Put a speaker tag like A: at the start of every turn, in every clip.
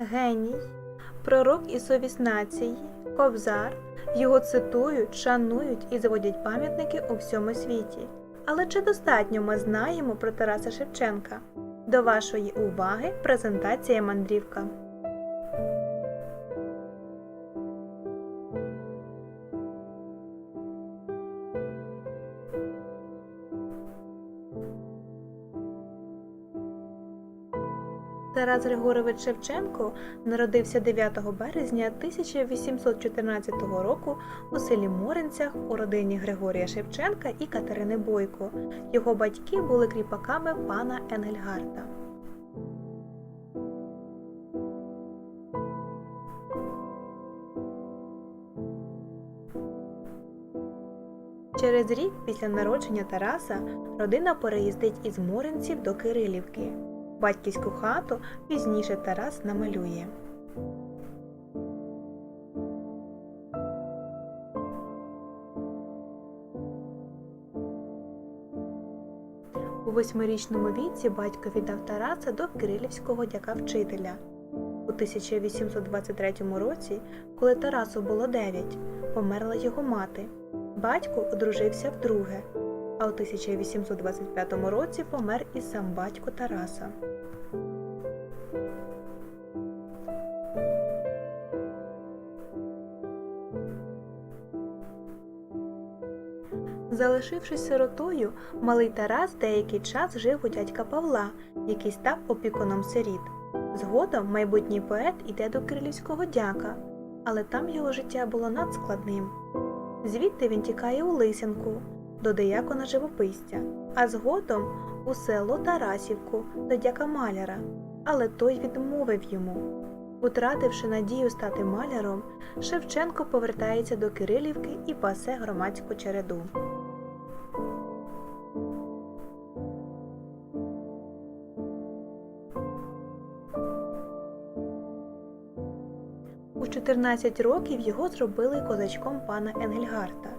A: геній, пророк і совість нації, кобзар. Його цитують, шанують і заводять пам'ятники у всьому світі. Але чи достатньо ми знаємо про Тараса Шевченка? До вашої уваги презентація мандрівка. Тарас Григорович Шевченко народився 9 березня 1814 року у селі Моринцях у родині Григорія Шевченка і Катерини Бойко. Його батьки були кріпаками пана Енгельгарта. Через рік після народження Тараса родина переїздить із Моринців до Кирилівки. Батьківську хату пізніше Тарас намалює. У восьмирічному віці батько віддав Тараса до кирилівського дяка-вчителя. У 1823 році, коли Тарасу було 9, померла його мати. Батько одружився вдруге, а у 1825 році помер і сам батько Тараса. Залишившись сиротою, малий Тарас деякий час жив у дядька Павла, який став опікуном сиріт. Згодом майбутній поет іде до кирилівського дяка, але там його життя було надскладним. Звідти він тікає у Лисянку до деякона живописця, а згодом у село Тарасівку до дяка маляра, але той відмовив йому. Утративши надію стати маляром, Шевченко повертається до Кирилівки і пасе громадську череду. У 14 років його зробили козачком пана Енгельгарта.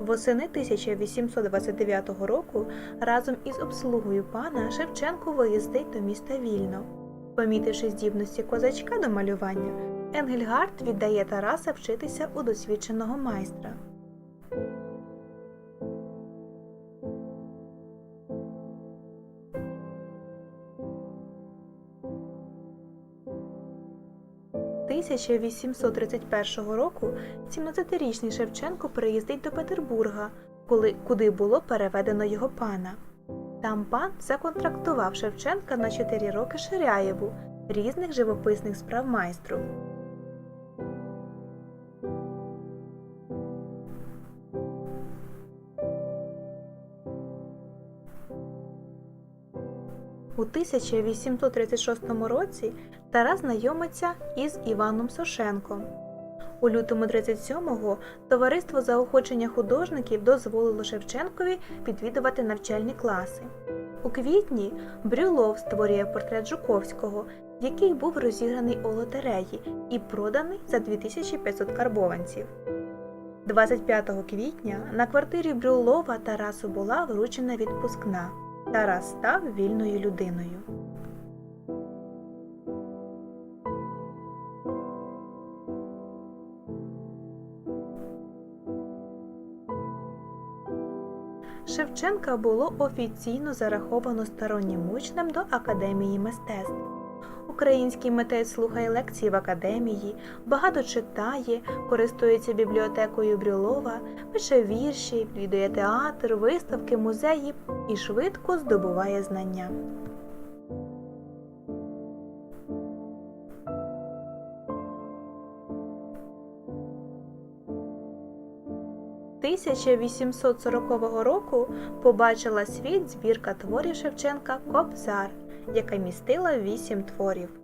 A: Восени 1829 року разом із обслугою пана Шевченко виїздить до міста Вільно. Помітивши здібності козачка до малювання, Енгельгард віддає Тараса вчитися у досвідченого майстра. – 1831 року 17-річний Шевченко приїздить до Петербурга, коли, куди було переведено його пана. Там пан законтрактував Шевченка на 4 роки Ширяєву, різних живописних справ майстру. У 1836 році Тарас знайомиться із Іваном Сошенком. У лютому 37-го товариство заохочення художників дозволило Шевченкові відвідувати навчальні класи. У квітні Брюлов створює портрет Жуковського, який був розіграний у лотереї і проданий за 2500 карбованців. 25 квітня на квартирі Брюлова Тарасу була вручена відпускна. Тарас став вільною людиною. Шевченка було офіційно зараховано стороннім учнем до Академії мистецтв. Український митець слухає лекції в академії, багато читає, користується бібліотекою Брюлова, пише вірші, відвідує театр, виставки, музеї і швидко здобуває знання. – 1840 року побачила світ збірка творів Шевченка Кобзар, яка містила вісім творів.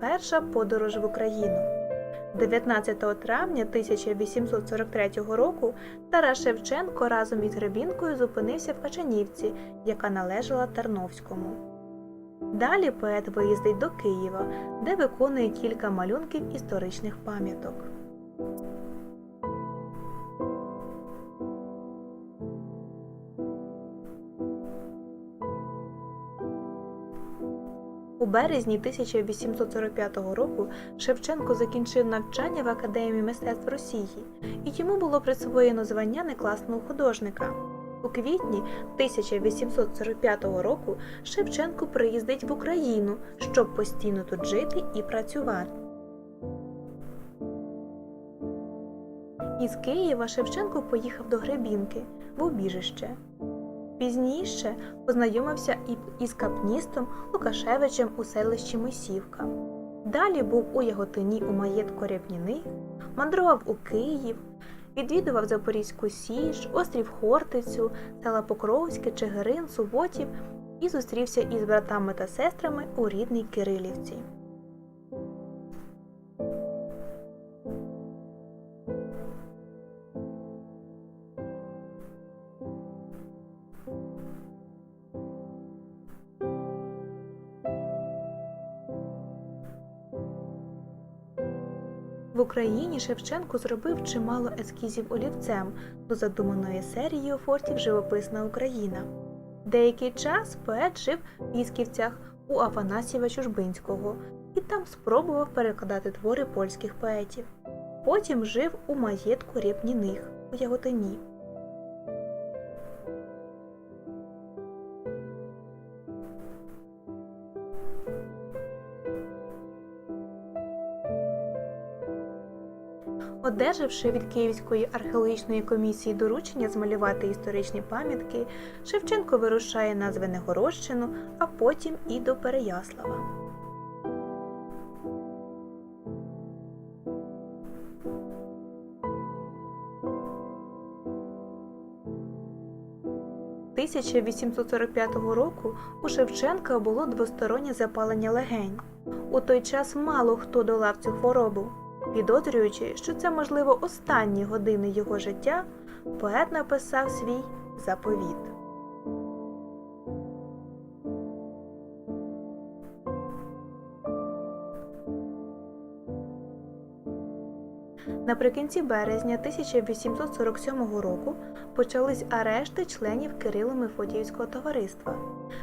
A: Перша подорож в Україну. 19 травня 1843 року Тарас Шевченко разом із Гребінкою зупинився в Качанівці, яка належала Тарновському. Далі поет виїздить до Києва, де виконує кілька малюнків історичних пам'яток. У березні 1845 року Шевченко закінчив навчання в Академії мистецтв Росії, і йому було присвоєно звання некласного художника. У квітні 1845 року Шевченко приїздить в Україну, щоб постійно тут жити і працювати. Із Києва Шевченко поїхав до Гребінки в убіжище. Пізніше познайомився із капністом Лукашевичем у селищі Мисівка. Далі був у Яготині у маєтку Рябніних, мандрував у Київ, відвідував Запорізьку Січ, острів Хортицю, села Покровське, Чигирин, Суботів і зустрівся із братами та сестрами у рідній Кирилівці. В Україні Шевченко зробив чимало ескізів олівцем до задуманої серії офортів Живописна Україна. Деякий час поет жив в Ісківцях у Афанасіва Чужбинського і там спробував перекладати твори польських поетів. Потім жив у маєтку Рєпніних у Яготині. Одержавши від Київської археологічної комісії доручення змалювати історичні пам'ятки, Шевченко вирушає на Звенигородщину, а потім і до Переяслава. – 1845 року у Шевченка було двостороннє запалення легень. У той час мало хто долав цю хворобу. Підозрюючи, що це, можливо, останні години його життя, поет написав свій заповіт. Наприкінці березня 1847 року почались арешти членів Кирило-Мефодіївського товариства.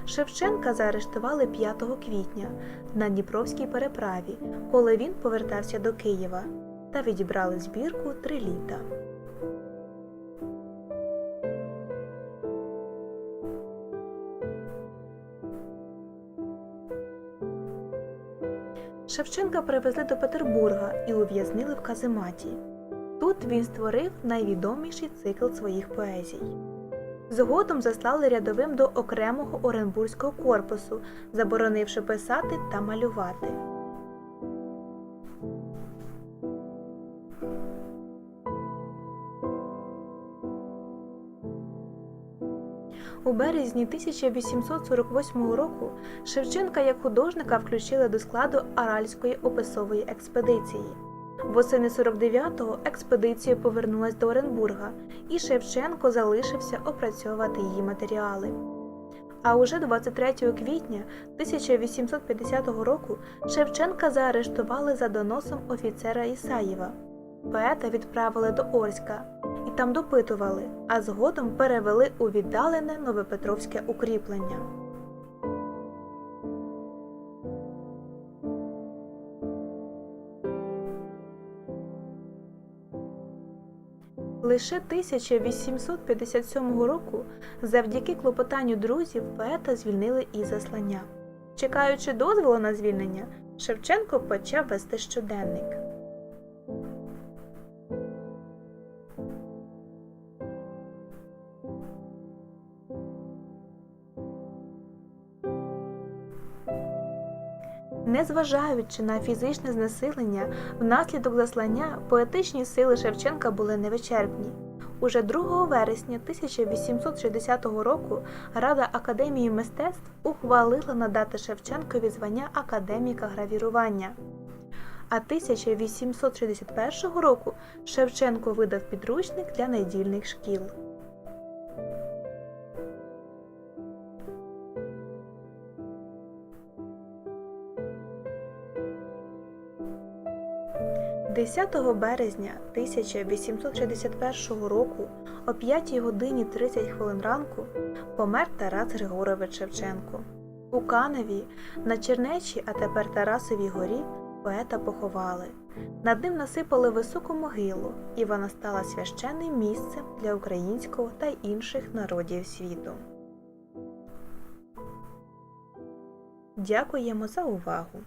A: Шевченка заарештували 5 квітня на Дніпровській переправі, коли він повертався до Києва, та відібрали збірку три літа. Шевченка привезли до Петербурга і ув'язнили в казематі. Тут він створив найвідоміший цикл своїх поезій. Згодом заслали рядовим до окремого Оренбурзького корпусу, заборонивши писати та малювати. У березні 1848 року Шевченка як художника включили до складу Аральської описової експедиції. Восени 49-го експедиція повернулась до Оренбурга, і Шевченко залишився опрацьовувати її матеріали. А уже 23 квітня 1850 року Шевченка заарештували за доносом офіцера Ісаєва. Поета відправили до Орська і там допитували, а згодом перевели у віддалене Новопетровське укріплення. Лише 1857 року, завдяки клопотанню друзів, поета звільнили із заслання. Чекаючи дозволу на звільнення, Шевченко почав вести щоденник. Незважаючи на фізичне знесилення, внаслідок заслання поетичні сили Шевченка були невичерпні. Уже 2 вересня 1860 року Рада Академії мистецтв ухвалила надати Шевченкові звання академіка гравірування. А 1861 року Шевченко видав підручник для недільних шкіл. – 10 березня 1861 року о 5 годині 30 хвилин ранку помер Тарас Григорович Шевченко. У Каневі, на Чернечі, а тепер Тарасовій горі, поета поховали. Над ним насипали високу могилу, і вона стала священним місцем для українського та інших народів світу. Дякуємо за увагу!